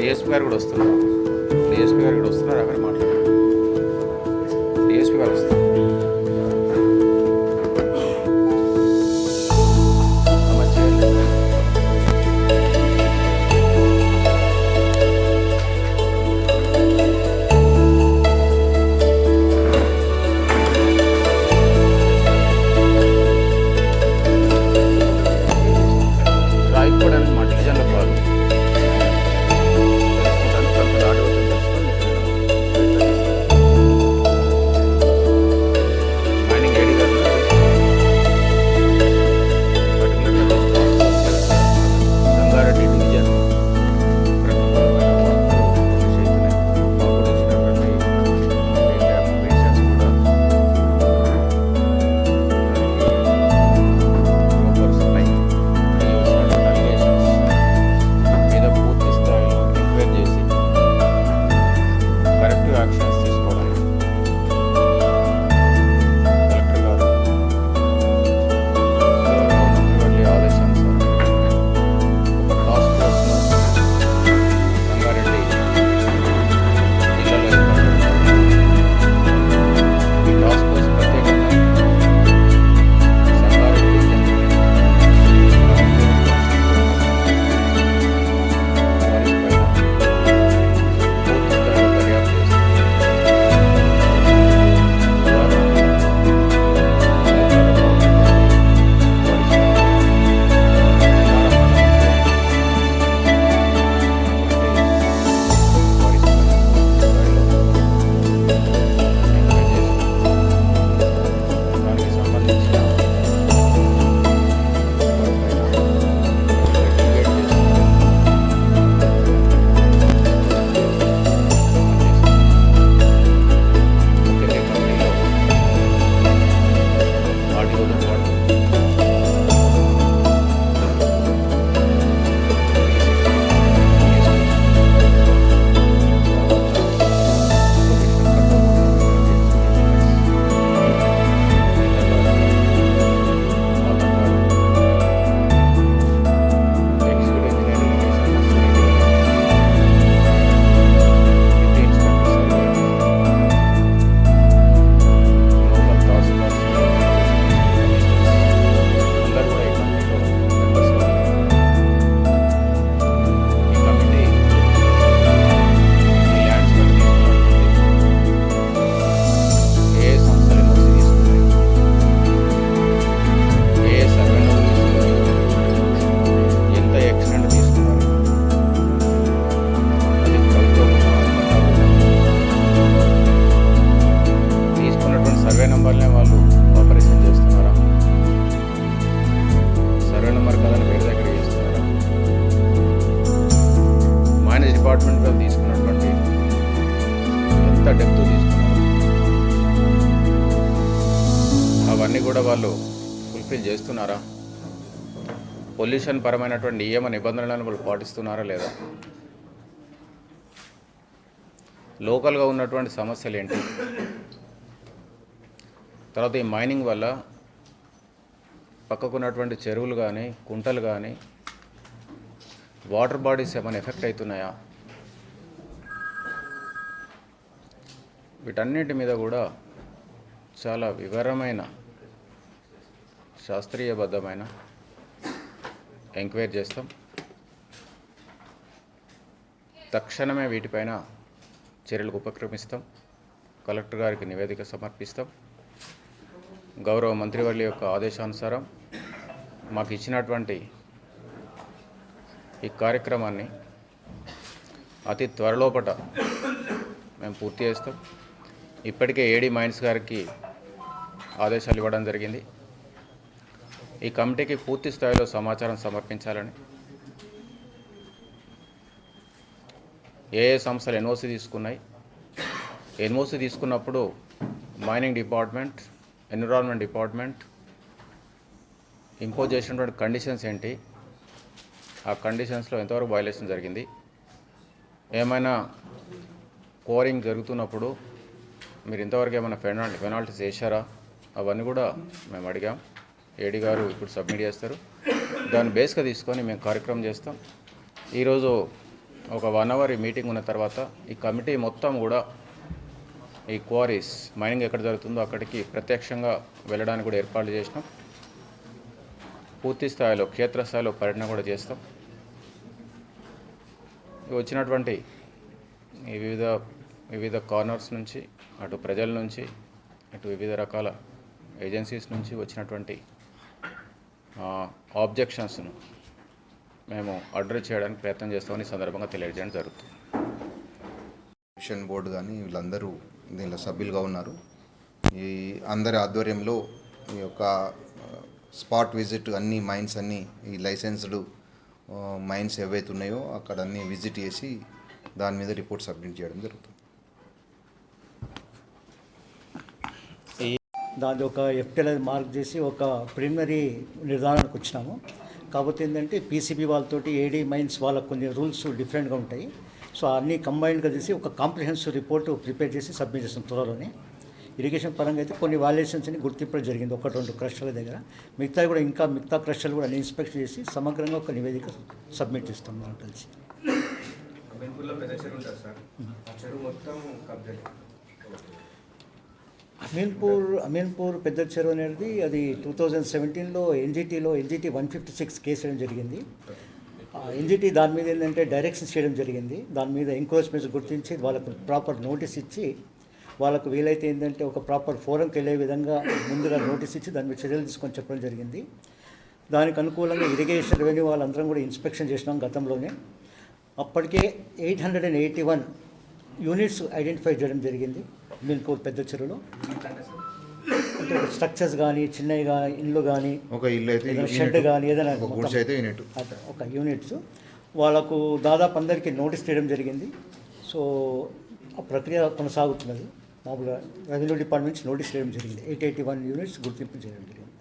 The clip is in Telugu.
డిఎస్పీ గారు కూడా వస్తున్నారు డిఎస్పీ గారు కూడా వస్తున్నారు అక్కడ మాట్లాడారు సర్వే నెంబర్లే వాళ్ళు ఆపరేషన్ చేస్తున్నారా? సర్వే నెంబర్ కదని వేరే దగ్గర చేస్తున్నారా? మైనస్ డిపార్ట్మెంట్లో తీసుకున్నటువంటి ఎంత డెప్త్ తీసుకున్నారు? అవన్నీ కూడా వాళ్ళు ఫుల్ఫిల్ చేస్తున్నారా? పొల్యూషన్ పరమైనటువంటి నియమ నిబంధనలను వాళ్ళు పాటిస్తున్నారా లేదా? లోకల్గా ఉన్నటువంటి సమస్యలు ఏంటి? తర్వాత ఈ మైనింగ్ వల్ల పక్కకున్నటువంటి చెరువులు కానీ కుంటలు కానీ వాటర్ బాడీస్ ఏమైనా ఎఫెక్ట్ అవుతున్నాయా? వీటన్నిటి మీద కూడా చాలా వివరమైన శాస్త్రీయబద్ధమైన ఎంక్వైరీ చేస్తాం. తక్షణమే వీటిపైన చర్యలకు ఉపక్రమిస్తాం. కలెక్టర్ గారికి నివేదిక సమర్పిస్తాం. గౌరవ మంత్రివర్యుల యొక్క ఆదేశానుసారం మాకు ఇచ్చినటువంటి ఈ కార్యక్రమాన్ని అతి త్వరలోపట మేము పూర్తి చేస్తాం. ఇప్పటికే ఏడీ మైన్స్ గారికి ఆదేశాలు ఇవ్వడం జరిగింది. ఈ కమిటీకి పూర్తి స్థాయిలో సమాచారం సమర్పించాలని ఏ ఏ సంస్థలు ఎన్ఓసి తీసుకున్నాయి ఎన్ఓసి తీసుకున్నప్పుడు mining department environment department impose చేసినటువంటి కండిషన్స్ ఏంటి? ఆ కండిషన్స్లో ఎంతవరకు వయలేషన్ జరిగింది? ఏమైనా కోరింగ్ జరుగుతున్నప్పుడు మీరు ఇంతవరకు ఏమైనా పెనాల్టీ పెనాల్టీస్ వేశారా అవన్నీ కూడా మేము అడిగాం. ఏడీ గారు ఇప్పుడు సబ్మిట్ చేస్తారు. దాన్ని బేస్గా తీసుకొని మేము కార్యక్రమం చేస్తాం. ఈరోజు ఒక వన్ అవర్ ఈ మీటింగ్ ఉన్న తర్వాత ఈ కమిటీ మొత్తం కూడా ఈ క్వారీస్ మైనింగ్ ఎక్కడ జరుగుతుందో అక్కడికి ప్రత్యక్షంగా వెళ్ళడానికి కూడా ఏర్పాట్లు చేసినాం. పూర్తి స్థాయిలో క్షేత్రస్థాయిలో పర్యటన కూడా చేస్తాం. వచ్చినటువంటి ఈ వివిధ వివిధ కార్నర్స్ నుంచి అటు ప్రజల నుంచి అటు వివిధ రకాల ఏజెన్సీస్ నుంచి వచ్చినటువంటి ఆబ్జెక్షన్స్ను మేము అడ్రస్ చేయడానికి ప్రయత్నం చేస్తామని సందర్భంగా తెలియజేయడం జరుగుతుంది. మిషన్ బోర్డు కానీ వీళ్ళందరూ దీనిలో సభ్యులుగా ఉన్నారు. ఈ అందరి ఆధ్వర్యంలో ఈ యొక్క స్పాట్ విజిట్ అన్ని మైన్స్ అన్ని ఈ లైసెన్స్డ్ మైన్స్ ఏవైతే ఉన్నాయో అక్కడ అన్ని విజిట్ చేసి దాని మీద రిపోర్ట్ సబ్మిట్ చేయడం జరుగుతుంది. దాని ఒక ఎఫ్టీఎల్ మార్క్ చేసి ఒక ప్రిలిమినరీ నిర్ధారణకు వచ్చినాము. కాకపోతే ఏంటంటే పీసీబీ వాళ్ళతోటి ఏడీ మైన్స్ వాళ్ళకు కొన్ని రూల్స్ డిఫరెంట్గా ఉంటాయి. సో అన్నీ కంబైన్డ్గా చేసి ఒక కాంప్రిహెన్సివ్ రిపోర్ట్ ప్రిపేర్ చేసి సబ్మిట్ చేస్తాం త్వరలోనే. ఇరిగేషన్ పరంగా అయితే కొన్ని వాల్యుయేషన్స్ని గుర్తింపడం జరిగింది ఒకటి రెండు క్రషర్ల దగ్గర. మిగతా కూడా ఇంకా మిగతా క్రషర్లు కూడా అన్ని ఇన్స్పెక్ట్ చేసి సమగ్రంగా ఒక నివేదిక సబ్మిట్ చేస్తాం మనం కలిసి. అమీన్పూర్ అమీన్పూర్ పెద్ద చెరువు అనేది అది టూ థౌజండ్ సెవెంటీన్లో ఎన్జిటీలో NGT one fifty six case జరిగింది. ఎన్జిటి దాని మీద ఏంటంటే డైరెక్షన్స్ చేయడం జరిగింది. దాని మీద ఎంక్రోచ్మెంట్స్ గుర్తించి వాళ్ళకు ప్రాపర్ నోటీస్ ఇచ్చి వాళ్ళకు వీలైతే ఏంటంటే ఒక ప్రాపర్ ఫోరంకి వెళ్ళే విధంగా ముందుగా నోటీస్ ఇచ్చి దాని మీద చర్యలు తీసుకొని చెప్పడం జరిగింది. దానికి అనుకూలంగా ఇరిగేషన్ రెవెన్యూ వాళ్ళందరం కూడా ఇన్స్పెక్షన్ చేసినాం గతంలోనే. అప్పటికే eight hundred and eighty one units identify చేయడం జరిగింది. మీకు పెద్ద చెరువులో. స్ట్రక్చర్స్ కానీ చిన్నవి కానీ ఇండ్లు కానీ ఒక ఇల్లు అయితే షెడ్ కానీ ఏదైనా అయితే యూనిట్. ఒక యూనిట్స్. వాళ్ళకు దాదాపు అందరికీ నోటీస్ చేయడం జరిగింది. సో ఆ ప్రక్రియ కొనసాగుతున్నది. మామూలుగా రెవెన్యూ డిపార్ట్మెంట్స్ నోటీస్ చేయడం జరిగింది. ఎయిట్ ఎయిటీ వన్ యూనిట్స్ గుర్తింపు చేయడం జరిగింది.